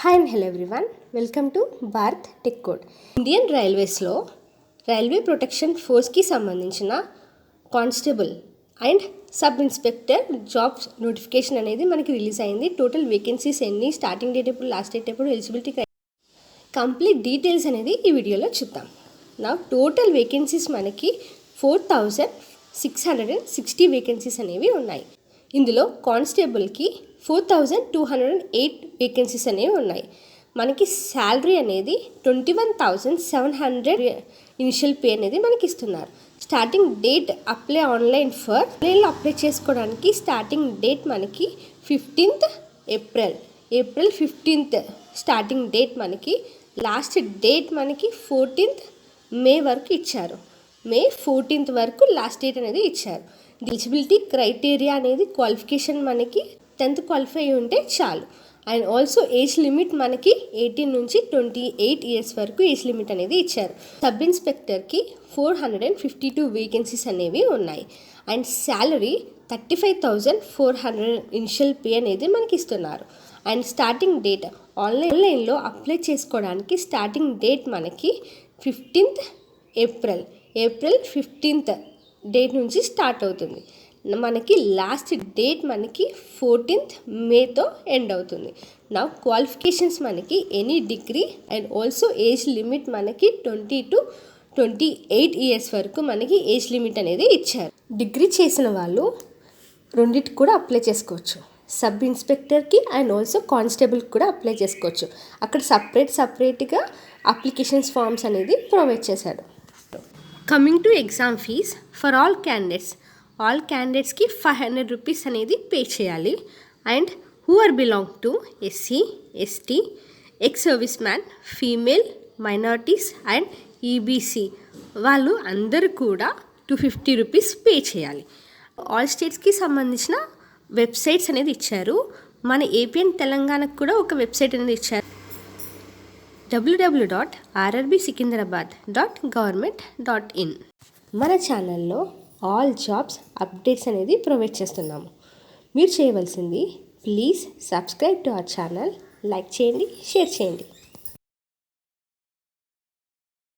Hi and hello everyone welcome to Bharat tech code Indian రైల్వేస్లో railway protection ఫోర్స్కి సంబంధించిన constable and sub inspector jobs notification అనేది మనకి release అయింది. Total vacancies ఎన్ని starting date ఎప్పుడు last date ఎప్పుడు eligibility complete details అనేది ఈ వీడియోలో చూద్దాం. నా టోటల్ వేకెన్సీస్ మనకి four thousand six hundred and sixty vacancies అనేవి ఉన్నాయి. ఇందులో కానిస్టేబుల్కి four thousand two hundred and eight vacancies అనేవి ఉన్నాయి. మనకి శాలరీ అనేది twenty one thousand seven hundred initial pay అనేది మనకి ఇస్తున్నారు starting date apply online for ఆన్లైన్లో అప్లై చేసుకోవడానికి స్టార్టింగ్ డేట్ మనకి fifteenth April April fifteenth starting date మనకి లాస్ట్ డేట్ మనకి ఫోర్టీన్త్ మే వరకు ఇచ్చారు. మే ఫోర్టీన్త్ వరకు లాస్ట్ డేట్ అనేది ఇచ్చారు. ఎలిజిబిలిటీ క్రైటీరియా అనేది క్వాలిఫికేషన్ మనకి టెన్త్ క్వాలిఫై అయి ఉంటే చాలు. అండ్ ఆల్సో ఏజ్ లిమిట్ మనకి ఎయిటీన్ నుంచి ట్వంటీ ఎయిట్ ఇయర్స్ వరకు ఏజ్ లిమిట్ అనేది ఇచ్చారు. Sub ఇన్స్పెక్టర్కి four hundred and fifty two vacancies అనేవి ఉన్నాయి. And salary thirty five thousand four hundred initial pay అనేది మనకి ఇస్తున్నారు. అండ్ స్టార్టింగ్ డేట్ ఆన్లైన్ ఆన్లైన్లో అప్లై చేసుకోవడానికి స్టార్టింగ్ డేట్ మనకి fifteenth April April fifteenth date నుంచి స్టార్ట్ అవుతుంది. మనకి లాస్ట్ డేట్ మనకి ఫోర్టీన్త్ మేతో ఎండ్ అవుతుంది. నా క్వాలిఫికేషన్స్ మనకి any degree and also age limit మనకి twenty to twenty eight years వరకు మనకి ఏజ్ లిమిట్ అనేది ఇచ్చారు. డిగ్రీ చేసిన వాళ్ళు రెండింటికి కూడా అప్లై చేసుకోవచ్చు. సబ్ ఇన్స్పెక్టర్కి అండ్ ఆల్సో కానిస్టేబుల్కి కూడా అప్లై చేసుకోవచ్చు. అక్కడ సపరేట్ సపరేట్గా అప్లికేషన్స్ ఫామ్స్ అనేది ప్రొవైడ్ చేశాడు. Coming to exam fees for all candidates all క్యాండిడేట్స్కి ఫైవ్ హండ్రెడ్ రూపీస్ అనేది పే చేయాలి. And who are belong to SC ST ex service man female minorities and EBC వాళ్ళు అందరూ కూడా టూ ఫిఫ్టీ రూపీస్ పే చేయాలి. All స్టేట్స్కి సంబంధించిన websites అనేది ఇచ్చారు. మన ఏపీఎన్ తెలంగాణకు కూడా ఒక వెబ్సైట్ అనేది ఇచ్చారు. W W dot RRB Secunderabad dot government dot in మన ఛానల్లో ఆల్ జాబ్స్ అప్డేట్స్ అనేది ప్రొవైడ్ చేస్తున్నాము. మీరు చేయవలసింది please subscribe to our channel like చేయండి షేర్ చేయండి.